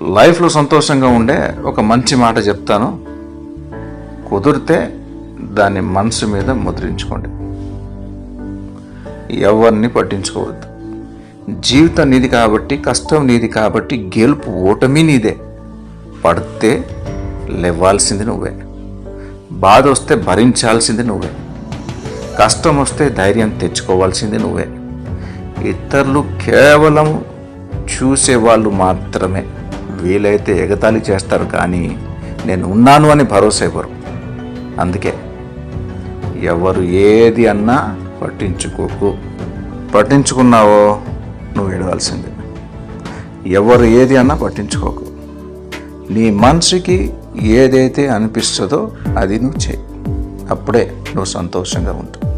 లైఫ్లో సంతోషంగా ఉండే ఒక మంచి మాట చెప్తాను. కుదిరితే దాన్ని మనసు మీద ముద్రించుకోండి. ఎవరిని పట్టించుకోవద్దు. జీవితం నీది కాబట్టి కష్టం నీది కాబట్టి గెలుపు ఓటమి నీదే. పడితే లేవాల్సింది నువ్వే. బాధ వస్తే భరించాల్సింది నువ్వే. కష్టం వస్తే ధైర్యం తెచ్చుకోవాల్సింది నువ్వే. ఇతరులు కేవలం చూసేవాళ్ళు మాత్రమే. వీలైతే ఎగతాళి చేస్తారు కానీ నేను ఉన్నాను అని భరోసా ఇవ్వరు. అందుకే ఎవరు ఏది అన్నా పట్టించుకోకు. పట్టించుకున్నావో నువ్వు ఏడవలసిందే ఎవరు ఏది అన్నా పట్టించుకోకు. నీ మనసుకి ఏదైతే అనిపిస్తుందో అది నువ్వు చేయి. అప్పుడే నువ్వు సంతోషంగా ఉంటావు